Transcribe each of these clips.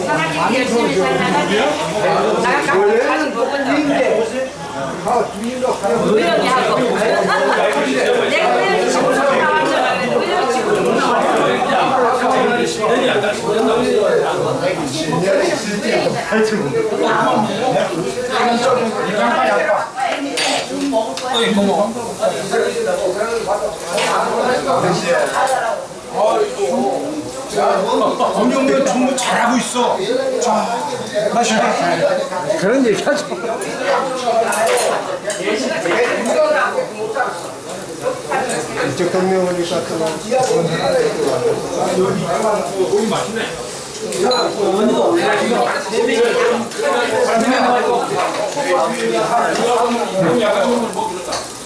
사람이 열심히 살다가 나가 가서 다시 먹은다. 우연히 하고. 내가 우연히 지금 나왔잖아. 우연히 지금 검정면 정부 잘하고 있어. 자, 마시네. 그런 얘기 하죠. 이쪽 동명이니까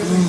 네.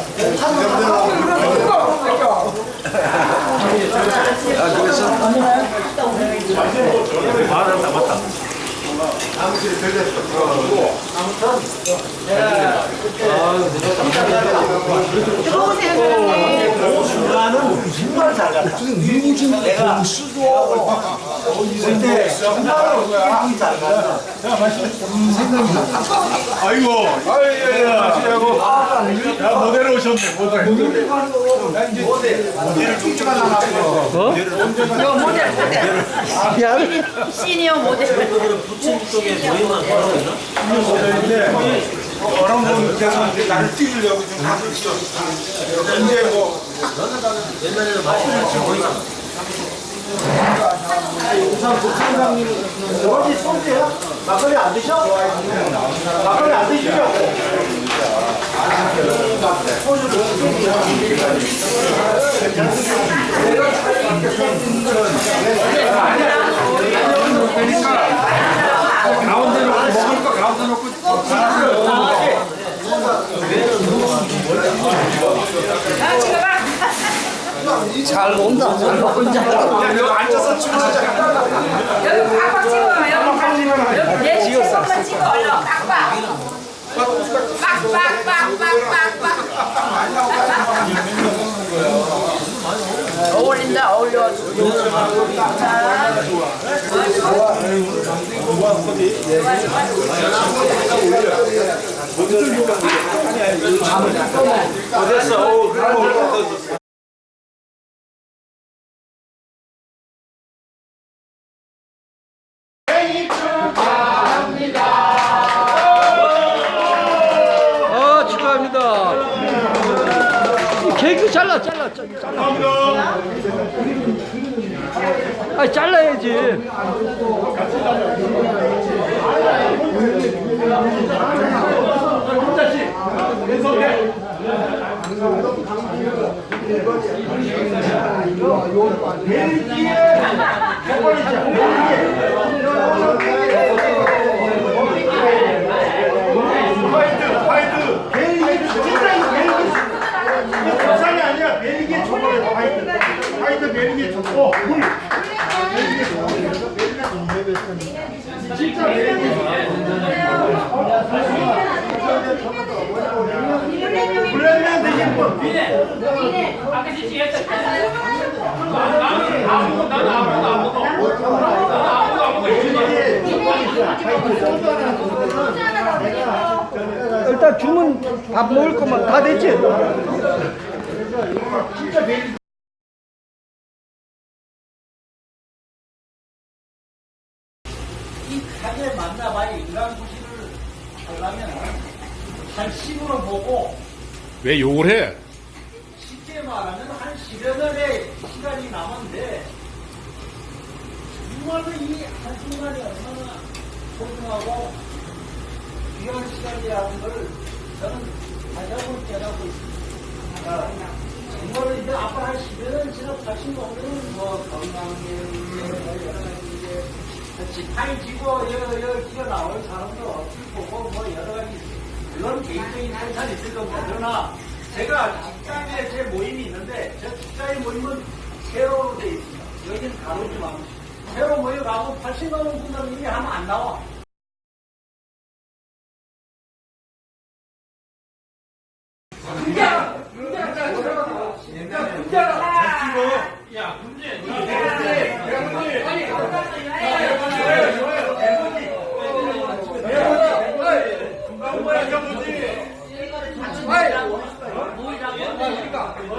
확실히 덜 됐어. 들어가고. 아무튼, 제가. 이고, 마시라고. 야, 모델 오셨네, 모델. 나 이제 모델을 쭉쭉한 나왔어. 시니어 모델. 모델인데 어느 분께서 이제 나를 띄우려고 좀 하고 있어. 이제 뭐 막걸리 안 드셔? 막걸리 안 드시죠? 가운데 놓고 먹을 거 가운데 놓고 잘 논다. 잘 논다. 야, 너 앉아서 춤추자. 여기 빡빡 찍어. 여기 얘 찍어만 찍어. 얼른 빡빡. 빡빡빡빡빡빡. 어울린다. 어울려. 아 잘라 잘라 잘라. 아 잘라야지. 화이트 화이트 벨기에 진짜 이 벨기에 이게 부산이 아니라 벨기에 초콜릿 화이트 벨기에 초콜릿 물 진짜 벨기에 블렌면 되신 분 일단 주문 밥 먹을 거만 다 됐지? 하게 만나봐야 인간 구실을 하려면 한 10으로 보고 왜 욕을 해? 쉽게 말하면 한 10여 년의 시간이 남았는데 정말로 이 한순간이 얼마나 소중하고 귀한 시간이라는 걸 저는 다시 한번 깨닫고 있습니다. 아, 정말로 이제 앞으로 한 10여 년 지나 85년은 뭐 건강에 여러 가지 이제 지팡이 쥐고 여, 여 기어 나올 사람도 없을 거고 뭐 여러 가지 그런 개인적인 생산이 있을 겁니다. 그러나 제가 직장에 제 모임이 있는데 저 직장의 모임은 세로로 되어 있습니다. 여기는 가로지 마고 세로 모여가고 80만 원 분담 일이 하면 안 나와.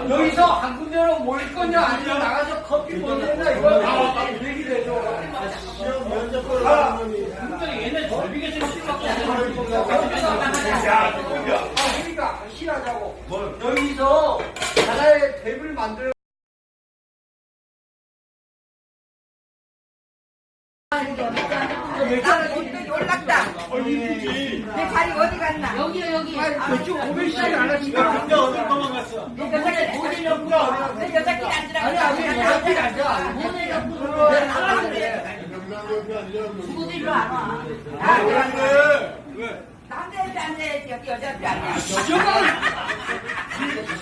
여기서 한 군데로 모일 거냐? 아니면 나가서 커피 먹느냐? 이거 얘기를 해줘. 얘네 절비게 좀 그러니까 실하자고. 여기서 하나의 탭을 만들어. 옷도 올랐다. 내 자리 어디 갔나? 여기요 여기. 이쪽 고백시장이 안 하시니까 근데 어딜 도망갔어? 내 여자끼리 어디 갔나? 내 여자끼리 앉으라고. 아니 아니 여기 앉아. 누구도 일로 안 와. 아. 남자애들 앉아야지 여기 여자애들 앉아.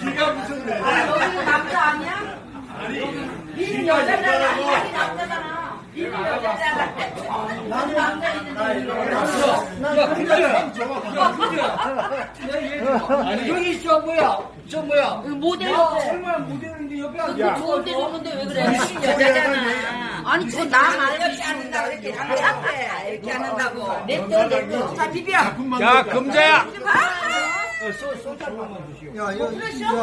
네가 무슨 래 아, 너는 남자 아니야? 니는 여자잖아. 니는 남자잖아. 니는 여자잖아. 나는 남자인데. 여기 저 뭐야? 저 뭐야? 모델. 야, 얼마나 모델인데 옆에 앉아. 모델 오는데 왜 그래? 여자잖아. 아니 저 나 말고 이렇게 앉는다고 이렇게 남자 앞에 이렇게 앉는다고. 냅둬 냅둬. 자 비벼. 야 금자야. 야, 이거, 야, 이거,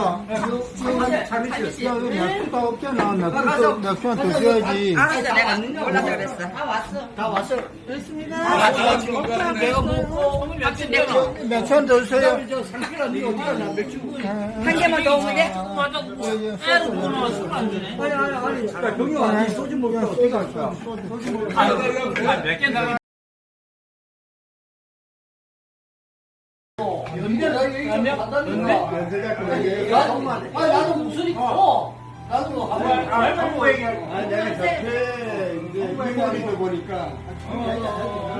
야, 이거 맥주가 없잖아. 맥주, 맥주한테 줘야지. 알았어 내가 몰라서 그랬어. 다 왔어. 다 왔어. 내가 먹고 박수 내고 맥주한테 주세요. 저 상필아 니 어디가 나 맥주 한 개만 더 오면 돼? 병이 아니 소주 먹으면 어떻게 할 거야? 연대가 얘기 한다니까. 나도 아니 나도 목소리 커. 나도 한번 한번 얘기할 아, 내가 옆에 이제 유머리들 보니까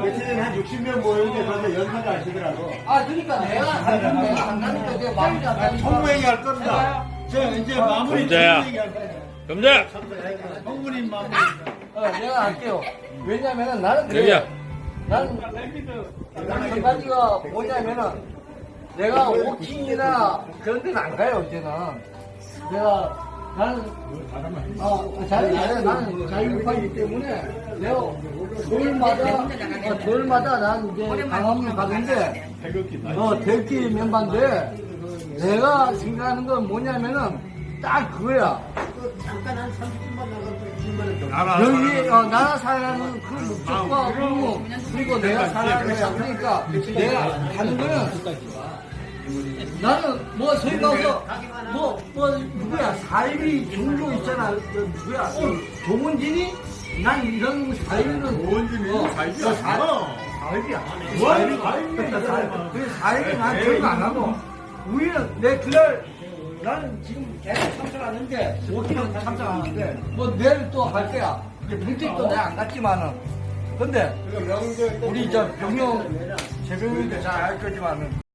며칠 전에 한 60명 모였는데 그런데 연사가 하시더라고. 아 그러니까 내가 안 가니까 내가 말이 안 가니까. 총무 얘기할 겁니다. 저 이제 마무리 금자야. 총무 얘기할 거예요. 금자야. 총무님 마무리. 어, 내가 할게요. 왜냐면은 나는 그래. 여기야. 나는 한 가지가 뭐냐면은 내가 워킹이나 그런 데는 안 가요 이제는. 내가 나는 어 자유 나는 자유파이기 때문에 내가 토요일마다 어, 토요일마다 난 이제 강화문 가는데 어 대기 멤버인데 내가 생각하는 건 뭐냐면은 딱 그거야. 여기 어, 나라 살아가는 그 목적과 의무 그리고 내가 살아가는 거야. 그러니까 내가 하는 거는 나는 뭐 저기 가서 뭐, 뭐 누구야? 삶이 종교 있잖아. 그 누구야? 조문진이? 난 이런 사일은 원주민 살지 않아. 사일이야. 원 살지 그 사일이 난 결국 안 하고. 우리는 내 그날 나는 지금 계속 참석하는데 오기는 참석하는데 뭐 내일 또 할 거야. 이제 분택도 내가 안 갔지만은. 근데 우리 저 병영 재병영도 잘알 거지만은